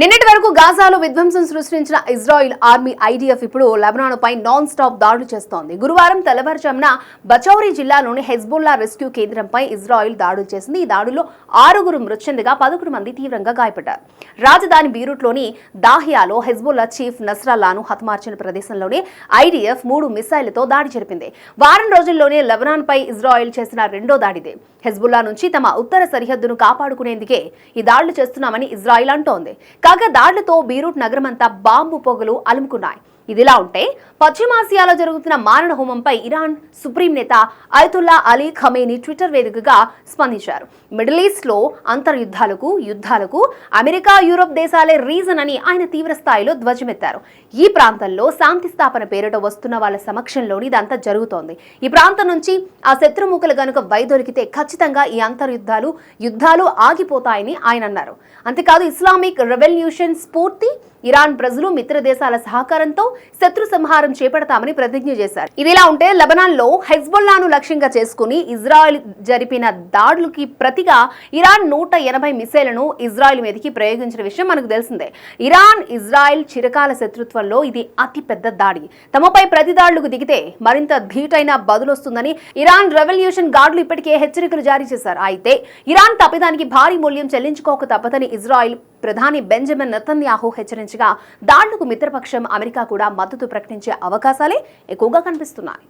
నిన్నటి వరకు గాజాలో విధ్వంసం సృష్టించిన ఇజ్రాయిల్ ఆర్మీ ఐడిఎఫ్ ఇప్పుడు లెబనాన్ పై నాన్ స్టాప్ దాడులు చేస్తోంది. గురువారం తెల్లవారుజామున బచౌరీ జిల్లాలోని హెజ్బుల్లా రెస్క్యూ కేంద్రంపై ఇజ్రాయిల్ దాడులు చేసింది. ఈ దాడుల్లో ఆరుగురు మృతి చెందగా పదకొండు మంది తీవ్రంగా గాయపడ్డారు. రాజధాని బీరూట్లోని దాహియాలో హెజ్బుల్లా చీఫ్ నస్రాల్లాను హతమార్చిన ప్రదేశంలోనే ఐడిఎఫ్ మూడు మిసైళ్ళతో దాడి జరిపింది. వారం రోజుల్లోనే లెబనాన్ పై ఇజ్రాయిల్ చేసిన రెండో దాడిదే. హెజ్బుల్లా నుంచి తమ ఉత్తర సరిహద్దును కాపాడుకునేందుకే ఈ దాడులు చేస్తున్నామని ఇజ్రాయిల్ అంటోంది. కాగా దాడులతో బీరూట్ నగరమంతా బాంబు పొగలు అలుముకున్నాయి. ఇదిలా ఉంటే పశ్చిమాసియాలో జరుగుతున్న మారణ హోమంపై ఇరాన్ సుప్రీం నేత అయతుల్లా అలీ ఖమేని ట్విట్టర్ వేదికగా స్పందించారు. మిడిల్ ఈస్ట్లో అంతర్యుద్ధాలకు యుద్ధాలకు అమెరికా యూరోప్ దేశాలే రీజన్ అని ఆయన తీవ్ర స్థాయిలో ధ్వజమెత్తారు. ఈ ప్రాంతంలో శాంతి స్థాపన పేరిట వస్తున్న వాళ్ళ సమక్షంలోని ఇదంతా జరుగుతోంది. ఈ ప్రాంతం నుంచి ఆ శత్రుముఖలు గనుక వైదొలికితే ఖచ్చితంగా ఈ అంతర్యుద్ధాలు యుద్ధాలు ఆగిపోతాయని ఆయన అన్నారు. అంతేకాదు ఇస్లామిక్ రెవల్యూషన్ స్ఫూర్తి ఇరాన్ ప్రజలు మిత్ర దేశాల సహకారంతో శత్రు సంహారం చేపడతామని ప్రతిజ్ఞ చేశారు. ఇదిలా ఉంటే లెబనాన్లో హెజ్బొల్లాను లక్ష్యంగా చేసుకుని ఇజ్రాయెల్ జరిపిన దాడులకి ప్రతిగా ఇరాన్ నూట ఎనభై మిసైళ్ళను ఇజ్రాయెల్ మీదకి ప్రయోగించిన విషయం మనకు తెలిసిందే. ఇరాన్ ఇజ్రాయెల్ చిరకాల శత్రుత్వంలో ఇది అతిపెద్ద దాడి. తమపై ప్రతి దాడులకు దిగితే మరింత ధీటైన బదులొస్తుందని ఇరాన్ రెవల్యూషన్ గార్డులు ఇప్పటికే హెచ్చరికలు జారీ చేశారు. అయితే ఇరాన్ తప్పిదానికి భారీ మూల్యం చెల్లించుకోక తప్పదని ఇజ్రాయెల్ ప్రధాని బెంజమిన్ నెతన్యాహు హెచ్చరించగా దాడులకు మిత్రపక్షం అమెరికా కూడా మద్దతు ప్రకటించే అవకాశాలే ఎక్కువగా కనిపిస్తున్నాయి.